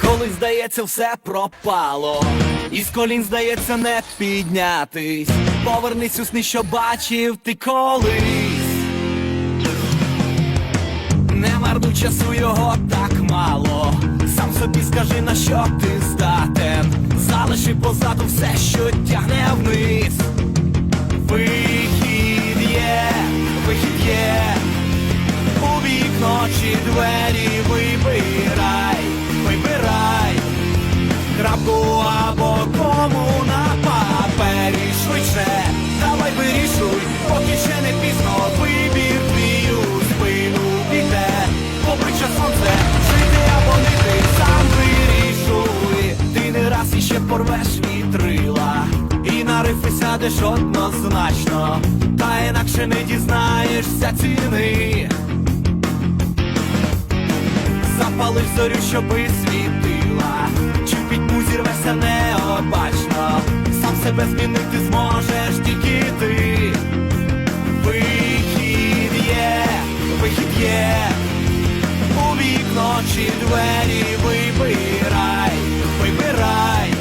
Коли здається, все пропало, і з колін здається не піднятись. Повернись у сни, що бачив ти колись. Не марнуй часу його так мало. Сам собі скажи, на що ти здатен. Залиши позаду все, що тягне вниз. Вихід є, вихід є. У вікно чи двері поки ще не пізно. Вибір твій у спину піде. Обличчя сонце, жити або не ти сам вирішуй. Ти не раз іще порвеш вітрила. І на рифи сядеш однозначно, та інакше не дізнаєшся ціни. Запалиш зорю, щоби світила, чи пітьму зірвешся необачно, сам себе змінити зможеш у вікно чи двері вибирай, вибирай,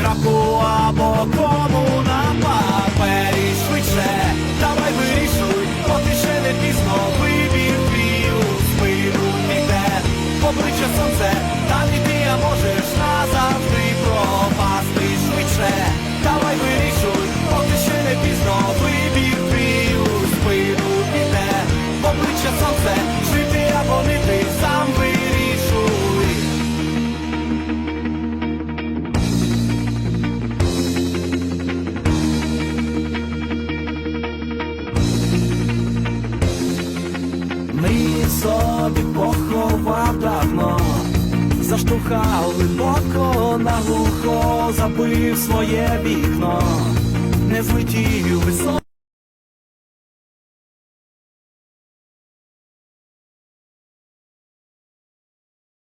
крапу або кому на папері. Швидше, давай вирішуй, поки ще не пізно. Вибір твій у спину піде, обличчя сонце, собі поховав давно, заштовхав на глухо, забив своє вікно, не злетів високо.